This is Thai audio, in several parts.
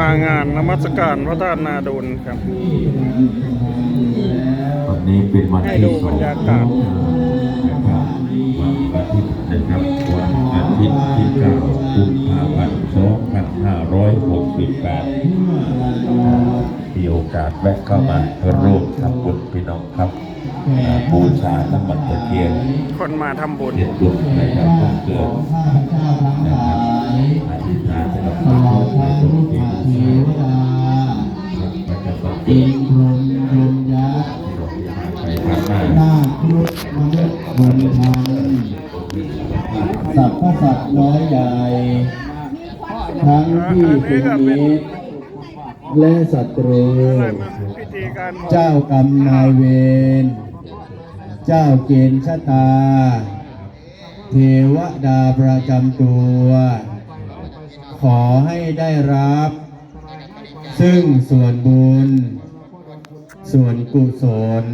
มางานนมัสการพระธาตุนาดูลครับวันนี้เป็นวันให้ที่ดูสบอรงรยากาศนะครับวันอาทิตย์นะครับวันอาทิตย์ที่เก้ากุมภาพันธ์สองพันห้าร้อยหกสิบแปดมีโอกาสแวะเข้ามาร่วมทำบุญพี่น้องครับอ่า บูชาน้ำมันตะเกียงคนมาทำบุญเด็ดบุญนะครับวันเกิดนะครับอธิษฐานให้เราทุกคนในตรงนี้ครับประจำวันเกิดพรมพรมยักษ์ไปทางหน้าหน้าครุฑมนุษย์วันทันสัพพสัตว์น้อยใหญ่ทั้งที่เป็นมิตรและศัตรูพิธีการเจ้ากรรมนายเวร เจ้าเกณฑ์ชะตา เทวดาประจำตัว ขอให้ได้รับ ซึ่งส่วนบุญ ส่วนกุศล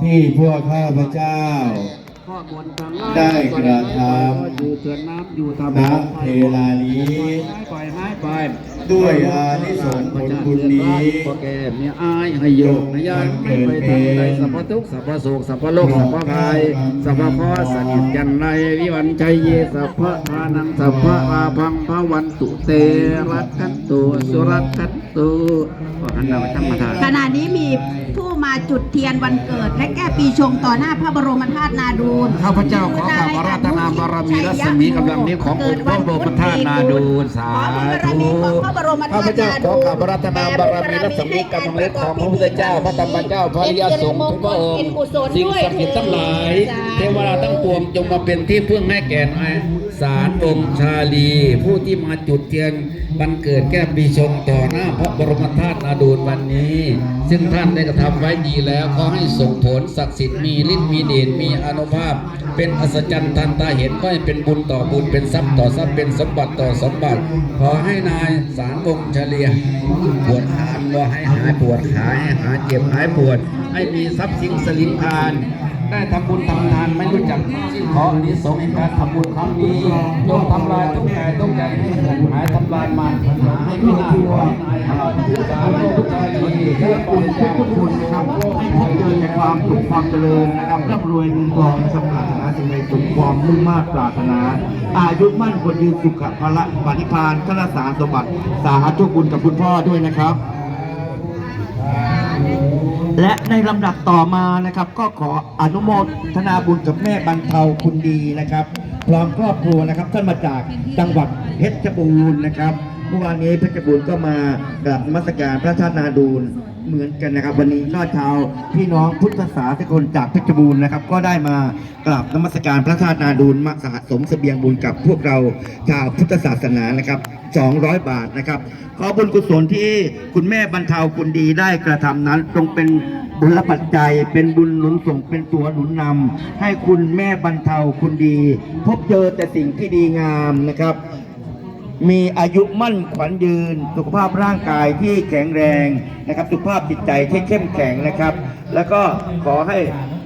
ที่พวกข้าพเจ้า ได้กระทำอยู่เถื่อนน้ำอยู่ทำณเวลานี้ปล่อยไม้ไปด้วยอานิสงส์ผลบุญนี้พอแก่มีอายให้โยกนยันไม่ไปทางใดสัพพทุกข์สัพพโศกสัพพโลกสัพพภัยสัพพพอสนิทยันไรวิวันชัยเยสัพพะทานังสัพพะอาพังพระวันตุเตรักกันตุสุรักกันตุขอหันหน้าไปทางมาทานขณะนี้มีผู้ มาจุดเทียนวันเกิด และแก้ปีชงต่อหน้าพระบรมธาตุนาดูลข้าพเจ้าขอกราบอาราธนาบารมีรัศมีกำลังนี้ขององค์พระบรมธาตุนาดูลสาธุข้าพเจ้าขอกราบอาราธนาบารมีรัศมีกำลังเล็กของพระพุทธเจ้าพระธรรมเจ้าพระอริยสงฆ์ทุกพระองค์สิ่งศักดิ์สิทธิ์ทั้งหลาย เทวดาทั้งปวงจงมาเป็นที่พึ่งให้แก่นายสารองค์ชาลี ผู้ที่มาจุดเทียนวันเกิดแก้ปีชงต่อหน้าพระบรมธาตุนาดูลวันนี้ ซึ่งท่านได้กระทำไว้ดีแล้วขอให้ส่งผลศักดิ์สิทธิ์มีฤทธิ์มีเดชมีอนุภาพ เป็นอัศจรรย์ทันตาเห็นก็ให้เป็นบุญต่อบุญเป็นทรัพย์ต่อทรัพย์เป็นสมบัติต่อสมบัติ ขอให้นายสารวงศ์เฉลีปวดขานว่าให้หายปวดขาให้หายเจ็บหายปวด ให้มีทรัพย์สินสลิงคาร ได้ทำบุญทำทานไม่รู้จักขออันนี้สงส์ในการทำบุญครั้งนี้จงทำลายทุกแก่ทุกใจให้หมดหายทำลายมารปัญหาให้พินาศขอให้นายหายสารทุกใจดีและบริจาคทุกคนนะครับให้พบเจอแต่ความสุขความเจริญนะครับร่ำรวยเงินทองสำหรับนาสิ่งใดสุขความมุ่งมา่ปรารถนา อายุมั่นคนยืนสุขภละปฏิพานข้าราชการสมบัติสาธุบุญกับคุณพ่อด้วยนะครับ และในลำดับต่อมานะครับ ก็ขออนุโมทนาบุญกับแม่บรรเทาคุณดีนะครับพร้อมครอบครัวนะครับท่านมาจากจังหวัดเพชรบูรณ์นะครับ เมื่อวานนี้เพชรบูรณ์ก็มากราบมัสการพระธาตุนาดูลเหมือนกันนะครับ วันนี้ก็ชาวพี่น้องพุทธศาสนิกชนจากเพชรบูรณ์นะครับ ก็ได้มากราบนมัสการพระธาตุนาดูลมาสะสมเสบียงบุญกับพวกเราชาวพุทธศาสนานะครับ 200 บาทนะครับ ขอบุญกุศลที่คุณแม่บรรเทาคุณดีได้กระทำนั้นจงเป็นบุญปัจจัยเป็นบุญหนุนส่งเป็นตัวหนุนนำให้คุณแม่บรรเทาคุณดี พบเจอแต่สิ่งที่ดีงามนะครับ มีอายุมั่นขวัญยืน สุขภาพร่างกายที่แข็งแรงนะครับ สุขภาพจิตใจที่เข้มแข็งนะครับ แล้วก็ขอให้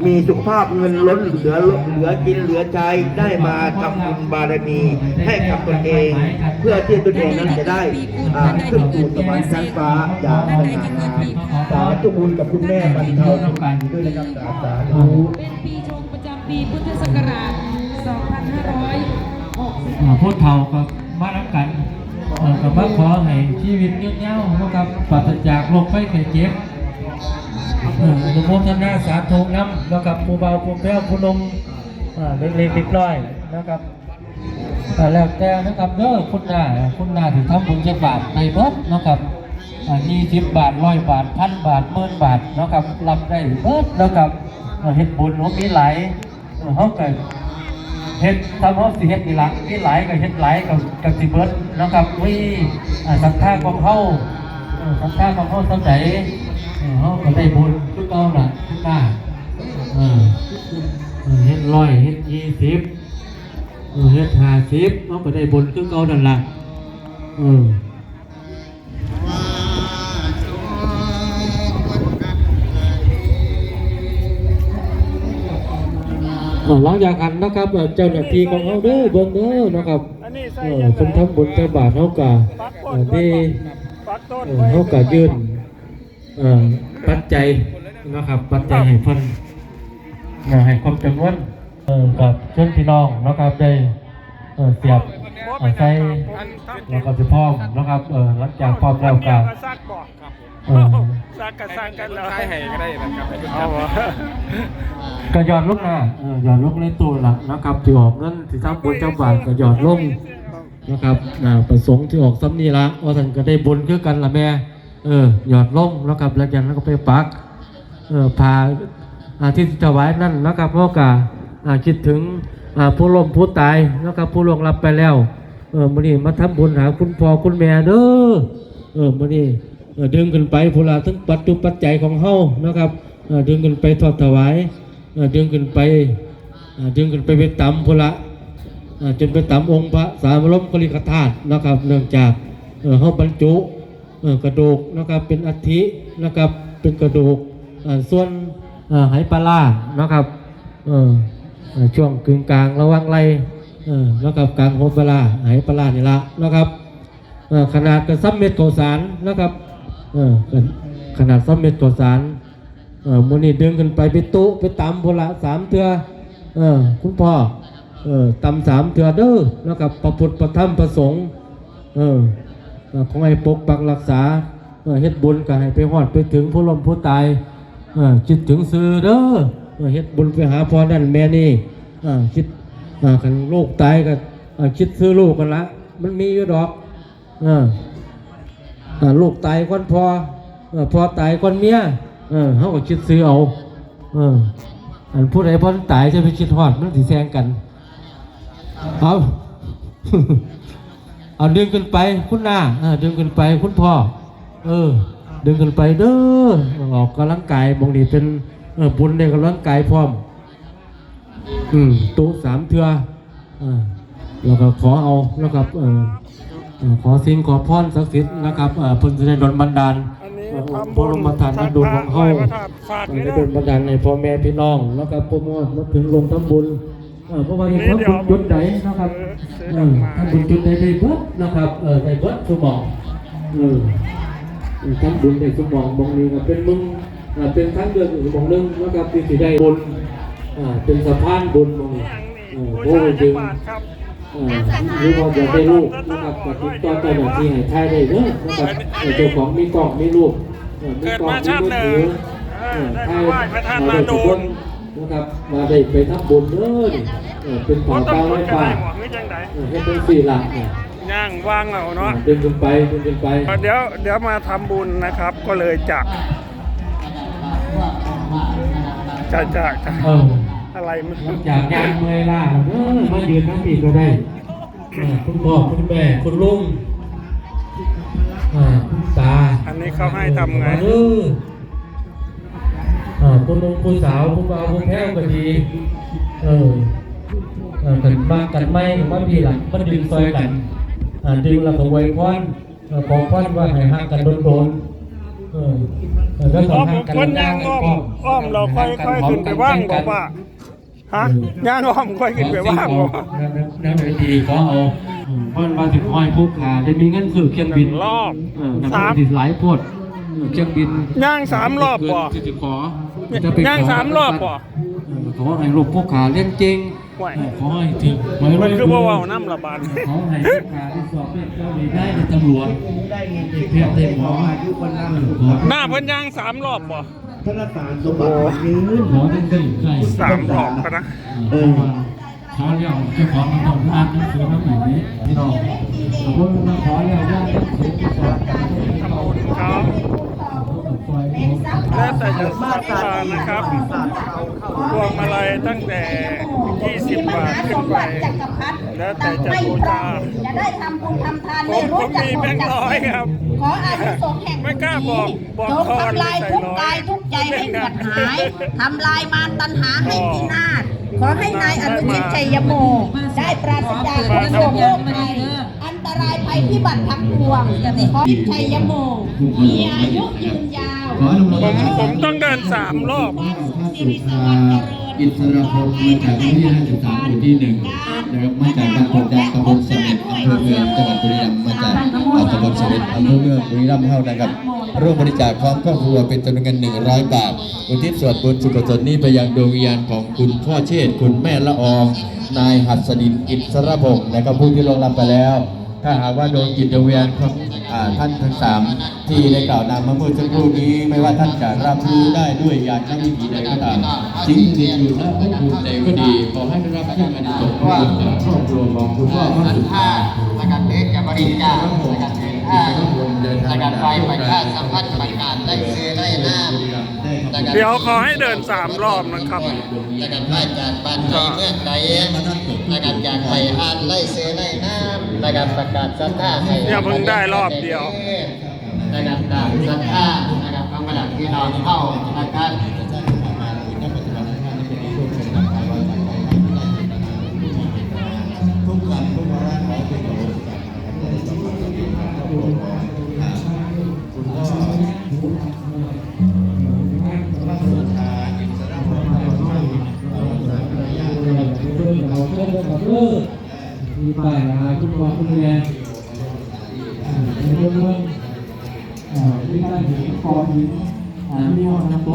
มีสุขภาพเงินล้นเหลือเหลือกินเหลือใจได้มาทำบุญบารมีให้กับตนเอง เพื่อที่ตนเองนั้นจะได้ขึ้นสู่สวรรค์ชั้นฟ้าอย่างสง่างามสาธุบุญกับคุณแม่บรรเทาทุกข์ด้วยนะครับสาธุเป็นปีชงประจำปีพุทธศักราช 2560อ่าพูดเท่ากับมารักกั กับว่าขอให้ชีวิตเงี้ยืนยาวนะครับปราศจากโรคไข้ไข้เจ็บเอ่ออนุโมทนาสาธุน้ำนะครับผู้เบาผู้แพ้วผู้ลมอ่าเล็กๆเล็กน้อยนะครับแล้วแต่นะครับเด้อคุณนาคุณนาถึงทำบุญจะบาทในเบิดนะครับยี่สิบบาทร้อยบาทพันบาทหมื่นบาทนะครับรับได้เบิดนะครับเอ่อเฮ็ดบุญของมีหลายเอ่อเขาเกิด เฮ็ดทำเขาสิเฮ็ดนี่ละนี่หลายกับเฮ็ดหลายกับกับสิเบิดนะครับวิอ่าศรัทธาของเขาเอ่อศรัทธาของเขาสนใจเออขาก็ได้บุญทุกเก้าล่ะทุกหน้าเออเฮ็ดร้อยเฮ็ดยี่สิบเฮ็ดห้าสิบเขาก็ได้บุญทุกเก้านั่นล่ะเออ หลังจากกันนะครับเอ่อเจ้าหน้าที่ของเขาเด้อเบิ่งเด้อนะครับอันนี้ใส่เออยังไงเพิ่นทำบุญใส่บาตรเฮากะเอ่อที่ปักต้นเอ่อไว้เฮากะยื่นเอ่อปัจจัยนะครับ ปัจจัยให้เพิ่นเอ่อให้ความจำนวนเอ่อกับเพื่อนพี่น้องนะครับได้เอ่อเสียบเอ่อใส่แล้วก็สิพร้อมนะครับเอ่อหลังจากพร้อมแล้วก็ซั กบอกเอ่อซักกับซักกันแล้วใช่ให้ก็ได้นะครับเอาวะก็หยอดลงหน้าเออหยอดลงในตู้ละนะครับที่ออกเงินที่ทำบุญเจ้าบาทก็หยอดลงนะครับอ่าประสงค์ที่ออกซ้ำนี่ละว่าท่านก็ได้บุญคือกันละแม่เออหยอดลงนะครับแล้วจากนั้นก็ไปปักเออพาอาที่ถวายนั่นนะครับเพราะกาอ่าคิดถึงอ่าผู้ล้มผู้ตายนะครับผู้ล่วงลับไปแล้วเออมื้อนี้มาทำบุญหาคุณพ่อคุณแม่เด้อเออมื้อนี้เออ ดึงขึ้นไปพุลาทั้งปัจจุปัจจัยของเฮานะครับดึงขึ้นไปทอดถวายดึงขึ้นไปดึงขึ้นไปไปตำพุละจนไปตำองค์พระสามรมกลิกธาตุนะครับเนื่องจากเฮาบรรจุกระดูกนะครับเป็นอัฐินะครับเป็นกระดูกส่วนเออไหปลาร้านะครับช่วงกึ่งกลางระหว่างไหลเออแล้วกับกลางโฮปลาหายปลานี่ละนะครับขนาดกระซับเม็ดข้าวสารนะครับ เออขนาดซับเม็ดข้าวสารเออมูนี่ดึงขึ้นไปไปตุไปตำพละสามเทือเออคุณพ่อเออตำสามเทือเด้อนะครับประพุทธประธรรมประสงค์เออของให้ปกปักรักษาเออเฮ็ดบุญก็ให้ไปฮอดไปถึงผู้ล้มผู้ตายเออคิดถึงซื้อเด้อเออเฮ็ดบุญไปหาพ่อนั่นแม่นี่เออคิดอ่าคันลูกตายก็อ่าคิดซื้อลูกกันละมันมีอยู่ดอกเออ ลูกตายก่อนพอเออพอตายก่อนเมียเออเขาก็คิดซื้อเอาเอออันผู้ใดพอตายจะไปคิดฮอดมันสิแซงกันเอาเอาดึงขึ้นไปคุณหน้าดึงขึ้นไปคุณพ่อเออ ดึงขึ้นไปเด้อออกกำลังกายบางทีเป็นบุญในกำลังกายพร้อม อืมตู้สามเทืออ่าแล้วก็ขอเอานะครับเออ ขอสิ่งขอพรศักดิ์สิทธิ์นะครับเอ่อเพิ่นจะได้ดลบันดาลอันนี้เอ่อทำพระบรมธาตุดลของเฮาพระธาตุฝากเอ่อนี่ได้นะดลบันดาลในพ่อแม่พี่น้องแล้วก็โปรโมทมาถึงลงทำบุญเอ่อเพราะว่าที่ทำบุญจุดไหนนะครับเออทำบุญจุดไหนได้เบิดนะครับเออได้เบิดสมองเออทำบุญได้สมองบางนี้ก็เป็นมึงเอ่อเป็นทั้งเดือนสมองหนึงนะครับที่สิได้บุญอ่าเป็นสะพานบุญบางนี้เออบูโอ้ชายจัจึงง หวัดครับเอ่อหรือว่าอยากได้ลูกนะครับกับติดต่อเจ้าหน้าที่ให้ทายได้เด้อนะครับเอ่อเจ้าของมีกล้องมีรูปเอ่อมีกล้องมีมือถือเอ่อทายเอาได้ทุกคนนะครับมาได้ไปทำบุญเด้อนี่เอ่อเป็นบ่ผ่าต้องเป้าสไว้นใจป่าหมวกนี่จังไดเออให้เป็นสี่หลักเนี่ยย่างวางเอาเอ่อเนาะดึงขึ้นไปดึงขึ้นไป เดี๋ยวเดี๋ยวมาทำบุญนะครับ ก็เลยจักจะจะจะเอออะไรมันหลังจากยางเมื่อยล้าแล้วเด้อมายืนทั้งปีก็ได้เอ่อคุณพ่อคุณแม่คุณลุงเอ่อคุณตาอันนี้เขาให้ทำไง เอออ่าคุณลุงคุณสาวคุณบ่าวคุณแพ้วก็ดี เออเออกันบ้างกันไม่ว่าพี่หลังมันดึงซอยกันอ่าดึงแล้วก็ไว้ควันเออของควันว่าให้ห่างกันโดนๆเออเออแล้วก็อ๋อห่างกันคนย่างอ้อมอ้อมเราค่อยค่อยขึ้นไปว่างบอกว่า ฮะย่างอ้อมค่อยขึ้นไปว่างบอกว่านั่นเลยดีขอเอาเพิ่นมาถึงห้อยผู้ขาได้มีเงินซื้อเครื่องบินรอบเออนักบินหลายโพดเออเครื่องบินย่างสามรอบบ่ที่จะขอจะไปขย่างสามรอบบ่เออขอให้ลูกผู้ขาเลี้ยงจริงห่วยเออขอให้ถึงไว้มันคือว่าไว้เว่าน้ำระบาดขอให้ผู้ขาที่สอบเป็นเจ้าหน้าได้เป็นตำรวจได้เพียบได้หมออายุคนละขอหน้าเพิ่นย่างสามรอบบ่ พระสารสมบัติมันยืนขอได้ถึงใกล้สามรอบก็นะเออเขาเรียกเจ้าของมันต้องอ่านหนังสือทั้งหมดนี้พี่น้องผมมาขอเรียกว่าหนังสือที่สอนทำบุญเขาแล้วแต่จะศรัทธานะครับพวงมาลัยตั้งแต่ 20 บาทขึ้นไปแล้วแต่จะบูชาจะได้ทำบุญทำทานผมไม่รู้ผมจักมีหมแบดงค์จักร้อยครับ ขออานิสงส์แห่งไม่กล้าบอกบอกจงคอนทำลายใส่ทุกร้อยกายทุก ใจให้เกิดหายทำลายมารตัณหาให้พินาศขอให้นายอนุชิตชัยโม ได้ปราศจากทุกโศกโรคภัยอันตรายภัยพิบัติทั้งปวงขอให้ชัยโม มีอายุยืนยาวขออนุโมทผมนาผมต้องเดินสามรอบสิริสวัสดิ์เจริญอิสระพงศ์มาจากวันที่53หมู่ที่หนึ่งนะครับมาจากบ้านโพแดงตำบลเสม็ดอำเภอเมืองจังหวัดบุรีรัมย์ มาจากอ่าตำบลเสม็ดอำเภอเมืองบุรีรัมย์เท่านะครับ ร่วมบริจาคพร้อมครอบครัวเป็นจำนวนเงิน 100 บาท อุทิศส่วนบุญสุขสนนี้ไปยังดวงวิญญาณของคุณพ่อเชษฐ์คุณแม่ละออง นายหัสดินอิสระพงศ์นะครับผู้ที่ลงรับไปแล้ว ถ้าหากว่าโดนจิตวิญญาณของอ่าท่านทั้งสามที่ได้กล่าวนามมาเมื่อสักครู่นี้ ไม่ว่าท่านจะรับรู้ได้ด้วยญาณวิถีใดก็ตามสิ่งที่อยู่ณภพภูมิใดก็ดีขอให้ได้รับซึ่งอานิสงส์ว่าครอบครัวของคุณพ่อพระสุธานะครับเด็กจะบริจาคนะครับเดิน ทางนะครับไปประชาสัมพันธ์ประกาศได้ซื้อได้น้ำนะครับเดี๋ยวขอให้เดินสามรอบนะครับนะครับมาจากบ้านใดเมืองใดนะครับอยากไปอ่านไล่ซื้อไล่น้ำนะครับประกาศศรัทธาให้เนี่ยเพิ่งได้รอบเดียวนะครับตามศรัทธานะครับของประดับพี่น้องเข้านะครับ มีป้ายหาคุณพ่อคุณแม่อ่าในเรื่องอ่าที่ได้เห็นกองหินอ่าที่ห้องน้ำ